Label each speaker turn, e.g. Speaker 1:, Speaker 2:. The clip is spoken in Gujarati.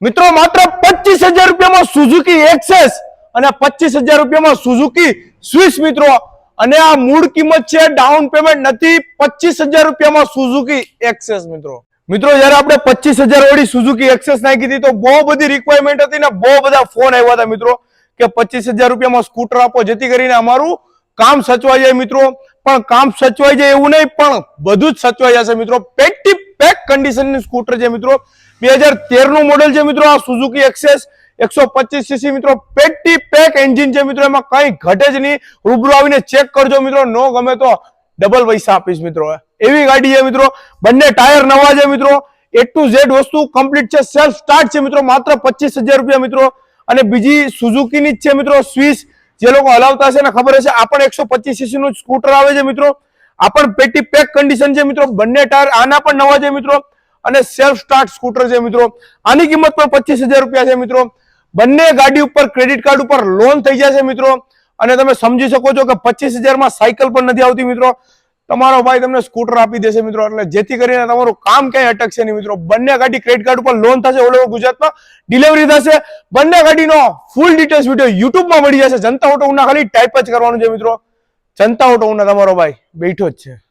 Speaker 1: મિત્રો, માત્ર પચીસ હજાર રૂપિયામાં સુઝુકી એક્સેસ અને પચીસ હજાર રૂપિયામાં સુઝુકી સ્વિસ મિત્રો. અને આ મૂળ કિંમત છે ડાઉન પેમેન્ટ નથી, પચીસ હજાર રૂપિયામાં સુઝુકી એક્સેસ મિત્રો. મિત્રો, જયારે આપણે પચીસ હજાર વાળી સુઝુકી એક્સેસ નાખી હતી, તો બહુ બધી રિક્વાયરમેન્ટ હતી ને બહુ બધા ફોન આવ્યા હતા મિત્રો, કે પચીસ હજાર રૂપિયામાં સ્કૂટર આપો, જેથી કરીને અમારું કામ સચવાઈ જાય મિત્રો. પણ કામ સચવાઈ જાય એવું નહીં, પણ બધું જ સચવાઈ જશે મિત્રો. પેટી પેક કન્ડિશનની સ્કૂટર છે મિત્રો. બે હજાર તેરનું મોડેલ છે મિત્રો આ સુઝુકી એક્સેસ એકસો પચીસ સીસી મિત્રો પેટી પેક એન્જિન છે મિત્રો, એમાં કઈ ઘટે જ નહીં. રૂબરૂ આવીને ચેક કરજો મિત્રો, નો ગમે તો ડબલ પૈસા આપીશ મિત્રો. એવી ગાડી છે મિત્રો, બંને ટાયર નવા છે મિત્રો. એ ટુ ઝેડ વસ્તુ કમ્પ્લીટ છે સેલ્ફ સ્ટાર્ટ છે મિત્રો, માત્ર પચીસ રૂપિયા મિત્રો. અને બીજી સુઝુકીની જ છે મિત્રો સ્વિસ જે લોકો હલાવતા હશે ને ખબર હશે, આ પણ એકસો પચીસ સીસી નું સ્કૂટર આવે છે મિત્રો. આ પણ પેટી પેક કન્ડિશન છે મિત્રો, બંને ટાયર, આના પણ નવા છે મિત્રો. અને સેલ્ફ સ્ટાર્ટ સ્કૂટર છે મિત્રો. આની કિંમત પણ પચીસ રૂપિયા છે મિત્રો. બંને ગાડી ઉપર ક્રેડિટ કાર્ડ ઉપર લોન થઈ જશે મિત્રો. અને તમે સમજી શકો છો કે પચીસ હજારમાં સાયકલ પણ નથી આવતી મિત્રો. તમારો ભાઈ તમને સ્કૂટર આપી દેશે મિત્રો. એટલે જેથી કરીને તમારું કામ ક્યાંય અટકશે નહીં મિત્રો. બંને ગાડી ક્રેડિટ કાર્ડ ઉપર લોન થશે ઓલ ઓવર ગુજરાતમાં. ડિલિવરી થશે. બંને ગાડીનો ફૂલ ડિટેલ્સ વીડિયો યુટ્યુબમાં મળી જશે. જનતા ઓટો ઉના ખાલી ટાઈપ જ કરવાનું છે મિત્રો. જનતા ઓટો ઉના તમારો ભાઈ. બેઠો જ છે.